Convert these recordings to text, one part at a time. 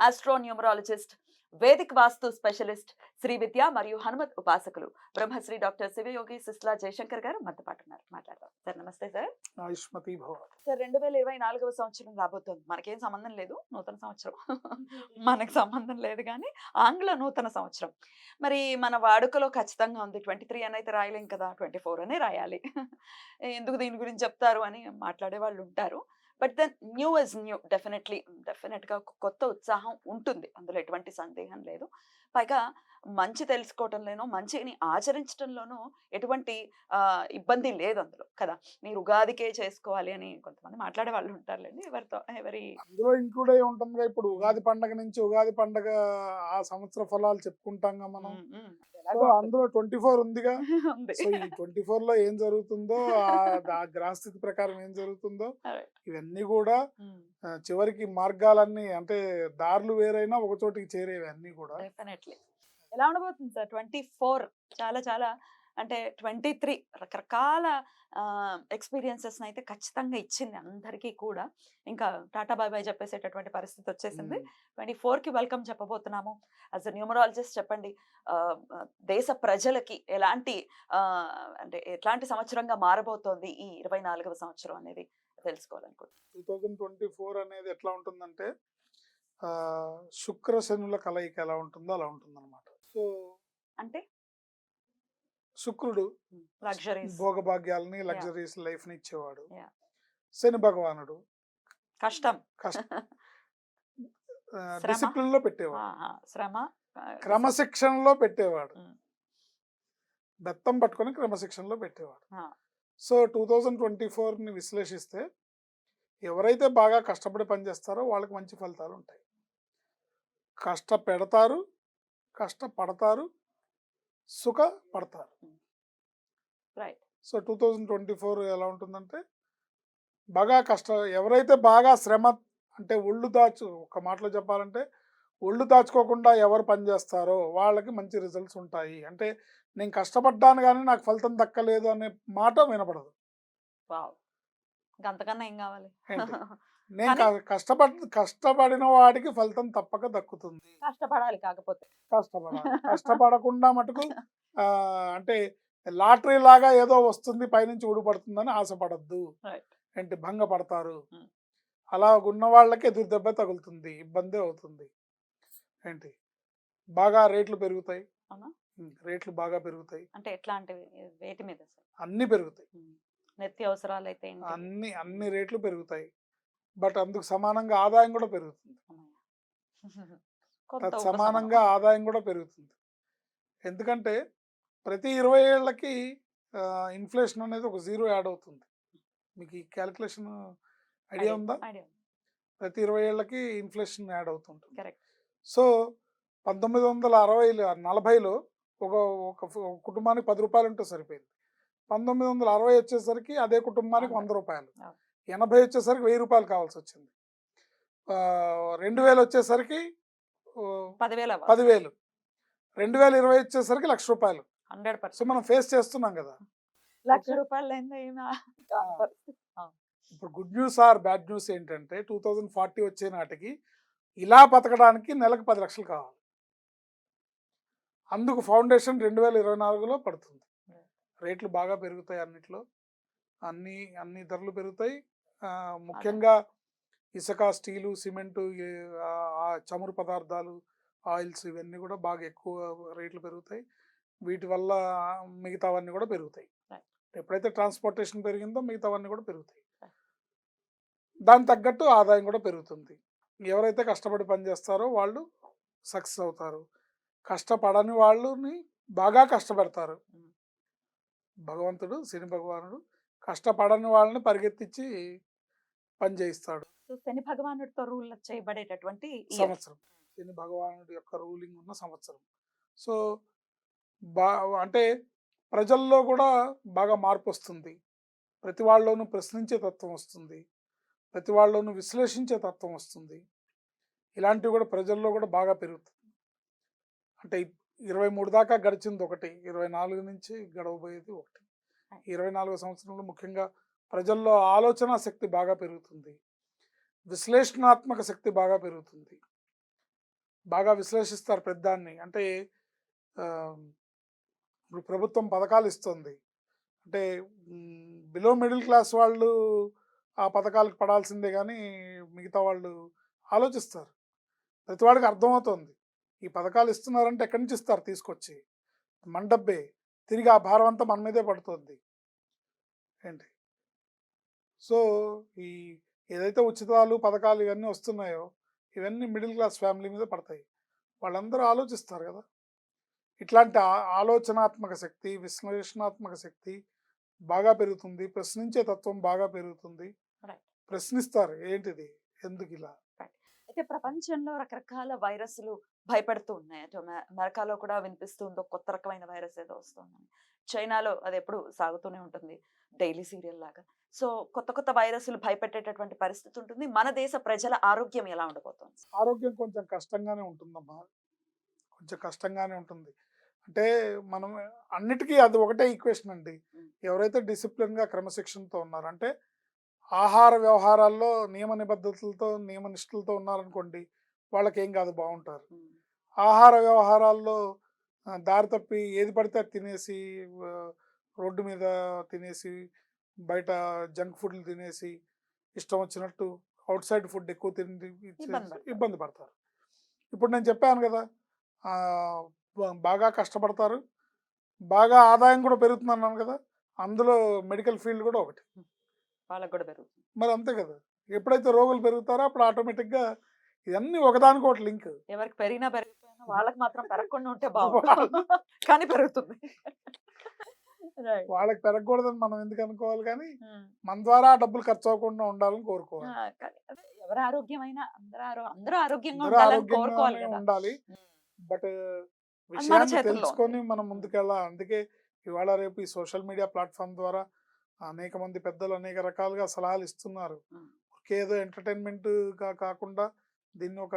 astro numerologist Vedic vastu specialist Shri Vidya మరియు హనుమత్ ఉపాసకులు Brahmashri doctor Sivayogi Sisla Jayashankar garu మనతో పాటు ఉన్నారు. మాట్లాడదాం. సార్ నమస్తే సార్. ఆయుష్మతి భవ. సార్ రెండు వేల ఇరవై నాలుగవ సంవత్సరం రాబోతోంది. మనకేం సంబంధం లేదు నూతన సంవత్సరం. మనకు సంబంధం లేదు కానీ ఆంగ్ల నూతన సంవత్సరం. మరి మన వాడుకలో ఖచ్చితంగా ఉంది. ట్వంటీ త్రీ అని అయితే రాయలేం కదా ట్వంటీ ఫోర్ అనే రాయాలి. ఎందుకు దీని గురించి చెప్తారు అని మాట్లాడే వాళ్ళు ఉంటారు. But then new is new. Definitely డెఫినెట్గా కొత్త ఉత్సాహం ఉంటుంది. అందులో ఎటువంటి సందేహం లేదు. పైగా మంచి తెలుసుకోవటంలోనూ మంచిని ఆచరించడంలోనూ ఎటువంటి ఇబ్బంది లేదు అందులో. కదా? మీరు ఉగాదికే చేసుకోవాలి అని కొంతమంది మాట్లాడే వాళ్ళు ఉంటారులేండి. ఎవరితో ఎవరి అందులో ఇంక్లూడ్ అయి ఉంటుందిగా. ఇప్పుడు ఉగాది పండగ నుంచి ఉగాది పండగ ఆ సంవత్సర ఫలాలు చెప్పుకుంటాంగా మనం. అందులో ట్వంటీ ఫోర్ ఉందిగా. ఉంది. సో ఈ ట్వంటీ ఫోర్లో ఏం జరుగుతుందో ఆ- గ్రహస్థితి ప్రకారం ఏం జరుగుతుందో Alright. ఇవన్నీ కూడా చివరికి మార్గాలన్నీ అంటే దారులు వేరైనా ఒక చోటికి చేరేవి అన్ని కూడా డెఫినెట్లీ. ఎలా ఉండబోతుంది సార్? ట్వంటీ ఫోర్ చాలా చాలా అంటే ట్వంటీ త్రీ రకరకాల ఎక్స్పీరియన్సెస్ అయితే ఖచ్చితంగా ఇచ్చింది అందరికీ కూడా. ఇంకా టాటా బాయ్ బాయ్ చెప్పేసేటటువంటి పరిస్థితి వచ్చేసింది. ట్వంటీ కి వెల్కమ్ చెప్పబోతున్నాము. యాజ్ అ న్యూమరాలజిస్ట్ చెప్పండి దేశ ప్రజలకి ఎలాంటి అంటే ఎట్లాంటి సంవత్సరంగా మారబోతోంది ఈ ఇరవై నాలుగవ సంవత్సరం అనేది? తెలుసుకోవాలనుకుంటున్నాను టూ థౌజండ్ ట్వంటీ ఫోర్ అనేది ఎట్లా ఉంటుందంటే శుక్ర శనుల కలయిక ఎలా ఉంటుందో అలా ఉంటుంది అనమాట సో అంటే? శుక్రుడు లగ్జరీస్ భోగభాగ్యాలని లగ్జరీస్ లైఫ్ని ఇచ్చేవాడు. శని భగవానుడు. కష్టం. కష్ట. డిసిప్లిన్లో పెట్టేవాడు. శ్రమ. క్రమశిక్షణలో పెట్టేవాడు. బెత్తం పట్టుకొని క్రమశిక్షణలో పెట్టేవాడు. సో టూ థౌజండ్ ట్వంటీ ని విశ్లేషిస్తే ఎవరైతే బాగా కష్టపడి పనిచేస్తారో వాళ్ళకి మంచి ఫలితాలు ఉంటాయి. కష్ట పెడతారు కష్టపడతారు సుఖ పడతారు right so two thousand twenty four ఎలా ఉంటుందంటే బాగా కష్ట ఎవరైతే బాగా శ్రమ అంటే ఒళ్ళు దాచు ఒక మాటలో చెప్పాలంటే ఒళ్ళు దాచుకోకుండా ఎవరు పనిచేస్తారో వాళ్ళకి మంచి రిజల్ట్స్ ఉంటాయి. అంటే నేను కష్టపడ్డాను కానీ నాకు ఫలితం దక్కలేదు అనే మాట వినపడదు. వావ్! అంతకన్నా ఏం కావాలి? ఏంటి? నేను కష్టపడ్ కష్టపడిన వాడికి ఫలితం తప్పక దక్కుతుంది. కష్టపడాలి కాకపోతే. కష్టపడాలి. కష్టపడకుండా మటుకు అంటే లాటరీ లాగా ఏదో వస్తుంది పైనుంచి ఊడిపడుతుందని ఆశపడద్దు. ఏంటి? భంగపడతారు. అలా ఉన్న వాళ్ళకి ఎదురు దెబ్బ తగులుతుంది. ఇబ్బంది అవుతుంది. ఏంటి? బాగా రేట్లు పెరుగుతాయి. రేట్లు బాగా పెరుగుతాయి. అంటే ఎట్లాంటివి? వేటి మీద అన్ని పెరుగుతాయి. నిత్య అవసరాలు అయితే అన్ని అన్ని రేట్లు పెరుగుతాయి. బట్ అందుకు సమానంగా ఆదాయం కూడా పెరుగుతుంది. సమానంగా ఆదాయం కూడా పెరుగుతుంది. ఎందుకంటే ప్రతి ఇరవై ఏళ్ళకి ఇన్ఫ్లేషన్ అనేది ఒక జీరో యాడ్ అవుతుంది. మీకు ఈ క్యాలిక్యులేషన్ ఐడియా ఉందా. ప్రతి ఇరవై ఏళ్ళకి ఇన్ఫ్లేషన్ యాడ్ అవుతుంటుంది. కరెక్ట్. సో పంతొమ్మిది వందల అరవై నలభైలో ఒక ఒక కుటుంబానికి పది రూపాయలు ఉంటే సరిపోయింది. పంతొమ్మిది వందల అరవై వచ్చేసరికి అదే కుటుంబానికి వంద. రూపాయలు. ఎనభై వచ్చేసరికి వెయ్యి రూపాయలు కావాల్సి వచ్చింది ఆ, రెండు వేలు వచ్చేసరికి పదివేల. రెండు వేల ఇరవై వచ్చేసరికి లక్ష రూపాయలు. Hundred so percent. మనం ఫేస్ చేస్తున్నాం కదా. లక్ష రూపాయలు. ఇప్పుడు good news or bad news ఏంటంటే టూ థౌజండ్ ఫార్టీ వచ్చే నాటికి ఇలా బతకడానికి నెలకు పది లక్షలు కావాలి. అందుకు ఫౌండేషన్ రెండు వేల ఇరవై నాలుగులో పడుతుంది. రేట్లు బాగా పెరుగుతాయి అన్నిట్లో. అన్ని అన్ని ధరలు పెరుగుతాయి. ముఖ్యంగా ఇసుక స్టీలు సిమెంటు చమురు పదార్థాలు ఆయిల్స్ ఇవన్నీ కూడా బాగా ఎక్కువ రేట్లు పెరుగుతాయి. వీటి వల్ల మిగతావన్నీ కూడా పెరుగుతాయి. ఎప్పుడైతే ట్రాన్స్పోర్టేషన్ పెరిగిందో మిగతావన్నీ కూడా పెరుగుతాయి. Right. దాని తగ్గట్టు ఆదాయం కూడా పెరుగుతుంది. ఎవరైతే కష్టపడి పనిచేస్తారో వాళ్ళు సక్సెస్ అవుతారు. కష్టపడని వాళ్ళని బాగా కష్టపెడతారు. భగవంతుడు శని భగవానుడు కష్టపడని వాళ్ళని పరిగెత్తించి పని చేయిస్తాడు. శని భగవానుడితో రూల్ చేయబడేటటువంటి. సంవత్సరం. శని భగవానుడి యొక్క రూలింగ్ ఉన్న సంవత్సరం. సో బా అంటే ప్రజల్లో కూడా బాగా మార్పు వస్తుంది. ప్రతి వాళ్ళలోనూ ప్రశ్నించే తత్వం వస్తుంది. ప్రతి వాళ్ళలోనూ విశ్లేషించే తత్వం వస్తుంది. ఇలాంటివి కూడా ప్రజల్లో కూడా బాగా పెరుగుతుంది. అంటే ఇరవై మూడు దాకా గడిచింది ఒకటి ఇరవై నాలుగు నుంచి గడవబోయేది ఒకటి. ఇరవై నాలుగో సంవత్సరంలో ముఖ్యంగా ప్రజల్లో ఆలోచన శక్తి బాగా పెరుగుతుంది. విశ్లేషణాత్మక శక్తి బాగా పెరుగుతుంది. బాగా విశ్లేషిస్తారు పెద్దాన్ని. అంటే ప్రభుత్వం పథకాలు ఇస్తుంది. అంటే బిలో మిడిల్ క్లాస్ వాళ్ళు ఆ పథకాలకు పడాల్సిందే కానీ మిగతా వాళ్ళు ఆలోచిస్తారు. ప్రతి వాడికి అర్థమవుతుంది. ఈ పథకాలు ఇస్తున్నారంటే ఎక్కడి నుంచి ఇస్తారు తీసుకొచ్చి? మన డబ్బే. తిరిగి ఆ భారం అంతా మన మీదే పడుతుంది. ఏంటి? సో ఈ ఏదైతే ఉచితాలు పథకాలు ఇవన్నీ వస్తున్నాయో ఇవన్నీ మిడిల్ క్లాస్ ఫ్యామిలీ మీద పడతాయి. వాళ్ళందరూ ఆలోచిస్తారు కదా! ఇట్లాంటి ఆలోచనాత్మక శక్తి విశ్లేషణాత్మక శక్తి బాగా పెరుగుతుంది. ప్రశ్నించే తత్వం బాగా పెరుగుతుంది. ప్రశ్నిస్తారు ఏంటిది? ఎందుకు ఇలా? అయితే ప్రపంచంలో రకరకాల వైరస్లు భయపెడుతూ ఉన్నాయి. అటు అమె- అమెరికాలో కూడా వినిపిస్తుంది కొత్త రకమైన వైరస్ ఏదో వస్తుందని. చైనాలో అది ఎప్పుడు సాగుతూనే ఉంటుంది. డైలీ సీరియల్ లాగా. సో కొత్త కొత్త వైరస్లు భయపెట్టేటటువంటి పరిస్థితి ఉంటుంది. మన దేశ ప్రజల ఆరోగ్యం ఎలా ఉండబోతోంది ఆరోగ్యం కొంచెం కష్టంగానే ఉంటుందమ్మా. కొంచెం కష్టంగానే ఉంటుంది. అంటే మనం అన్నిటికీ అది ఒకటే ఈక్వేషన్ అండి. ఎవరైతే డిసిప్లిన్గా క్రమశిక్షణతో ఉన్నారు అంటే ఆహార వ్యవహారాల్లో నియమ నిబద్ధతలతో నియమ నిష్ఠలతో ఉన్నారనుకోండి వాళ్ళకి ఏం కాదు బాగుంటారు ఆహార వ్యవహారాల్లో దారి తప్పి ఏది పడితే అది తినేసి రోడ్డు మీద తినేసి బయట జంక్ ఫుడ్లు తినేసి ఇష్టం వచ్చినట్టు అవుట్ సైడ్ ఫుడ్ ఎక్కువ తిని ఇబ్బంది పడతారు. ఇప్పుడు నేను చెప్పాను కదా బాగా కష్టపడతారు. బాగా ఆదాయం కూడా పెరుగుతుంది అన్నాను కదా! అందులో మెడికల్ ఫీల్డ్ కూడా ఒకటి. వాళ్ళకు కూడా పెరుగుతుంది. మరి అంతే కదా! ఎప్పుడైతే రోగులు పెరుగుతారో అప్పుడు ఆటోమేటిక్గా ఇవన్నీ ఒకదానికి ఒకటి లింక్. ఎవరికి పెరిగినా పెరిగిపోయినా వాళ్ళకి మాత్రం పెరగకుండా ఉంటే బాగుంటుంది కానీ పెరుగుతుంది. వాళ్ళకి పెరగకూడదని మనం ఎందుకు అనుకోవాలి కానీ. మన ద్వారా డబ్బులు ఖర్చు అవ్వకుండా ఉండాలని కోరుకోవాలి. ఎవరి ఆరోగ్యమైనా అందరూ అందరూ ఆరోగ్యంగా ఉండాలి. బట్ విషయాన్ని తెలుసుకొని. మనం ముందుకెళ్ళాలి అందుకే ఇవాళ రేపు ఈ సోషల్ మీడియా ప్లాట్ఫామ్ ద్వారా అనేక మంది పెద్దలు అనేక రకాలుగా సలహాలు ఇస్తున్నారు. ఏదో ఎంటర్టైన్మెంట్గా కాకుండా దీన్ని ఒక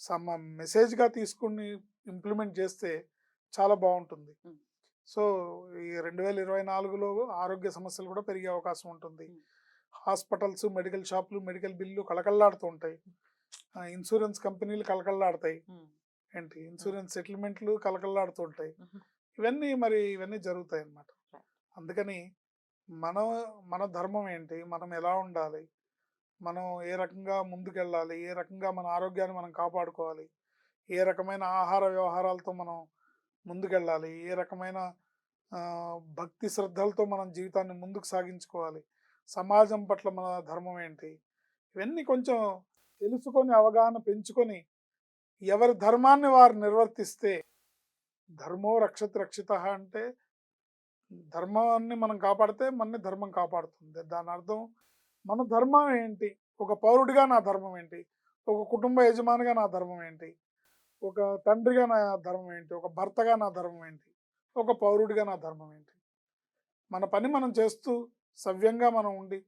సమ మెసేజ్గా తీసుకుని ఇంప్లిమెంట్ చేస్తే చాలా బాగుంటుంది. సో ఈ రెండు వేల ఇరవై నాలుగులో ఆరోగ్య సమస్యలు కూడా పెరిగే అవకాశం ఉంటుంది. హాస్పిటల్స్ మెడికల్ షాపులు మెడికల్ బిల్లు కళకళలాడుతూ ఉంటాయి ఇన్సూరెన్స్ కంపెనీలు కళకళలాడతాయి ఉమ్. ఏంటి? ఇన్సూరెన్స్ సెటిల్మెంట్లు కలకల్లాడుతూ ఉంటాయి ఉమ్. ఇవన్నీ మరి ఇవన్నీ జరుగుతాయి అన్నమాట. అందుకని మన మన ధర్మం ఏంటి? మనం ఎలా ఉండాలి? మనం ఏ రకంగా ముందుకెళ్ళాలి? ఏ రకంగా మన ఆరోగ్యాన్ని మనం కాపాడుకోవాలి? ఏ రకమైన ఆహార వ్యవహారాలతో మనం ముందుకెళ్ళాలి? ఏ రకమైన భక్తి శ్రద్ధలతో మనం జీవితాన్ని ముందుకు సాగించుకోవాలి? సమాజం పట్ల మన ధర్మం ఏంటి? ఇవన్నీ కొంచెం తెలుసుకొని అవగాహన పెంచుకొని ఎవరి ధర్మాన్ని వారు నిర్వర్తిస్తే ధర్మో రక్షతి రక్షిత అంటే ధర్మాన్ని మనం కాపాడితే మన ధర్మం కాపాడుతుంది. దాని అర్థం మన ధర్మం ఏంటి? ఒక పౌరుడిగా నా ధర్మం ఏంటి? ఒక కుటుంబ యజమానిగా నా ధర్మం ఏంటి? ఒక తండ్రిగా నా ధర్మం ఏంటి? ఒక భర్తగా నా ధర్మం ఏంటి? ఒక పౌరుడిగా నా ధర్మం ఏంటి? మన పని మనం చేస్తూ సవ్యంగా మనం ఉండి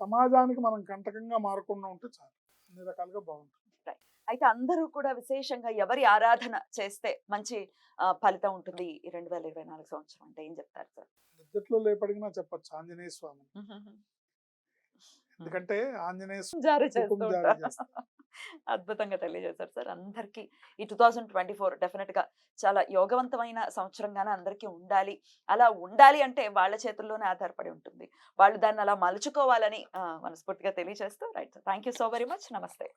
సమాజానికి మనం కంటకంగా మారకుండా ఉంటే చాలు. అన్ని రకాలుగా బాగుంటుంది. అయితే అందరూ కూడా విశేషంగా ఎవరి ఆరాధన చేస్తే మంచి ఫలితం ఉంటుంది ఈ రెండు వేల ఇరవై నాలుగు సంవత్సరం అంటే ఏం చెప్తారు సార్? నిద్రలో లేపడిగినా చెప్పచ్చు. ఆంజనేయ స్వామి ఎందుకంటే ఆంజనేయ జారీ. అద్భుతంగా తెలియజేశారు సార్. అందరికీ ఈ టూ థౌజండ్ ట్వంటీ ఫోర్ డెఫినెట్గా చాలా యోగవంతమైన సంవత్సరంగానే అందరికీ ఉండాలి. అలా ఉండాలి అంటే వాళ్ళ చేతుల్లోనే ఆధారపడి ఉంటుంది. వాళ్ళు దాన్ని అలా మలుచుకోవాలని మనస్ఫూర్తిగా తెలియజేస్తూ right thank you so very much. నమస్తే.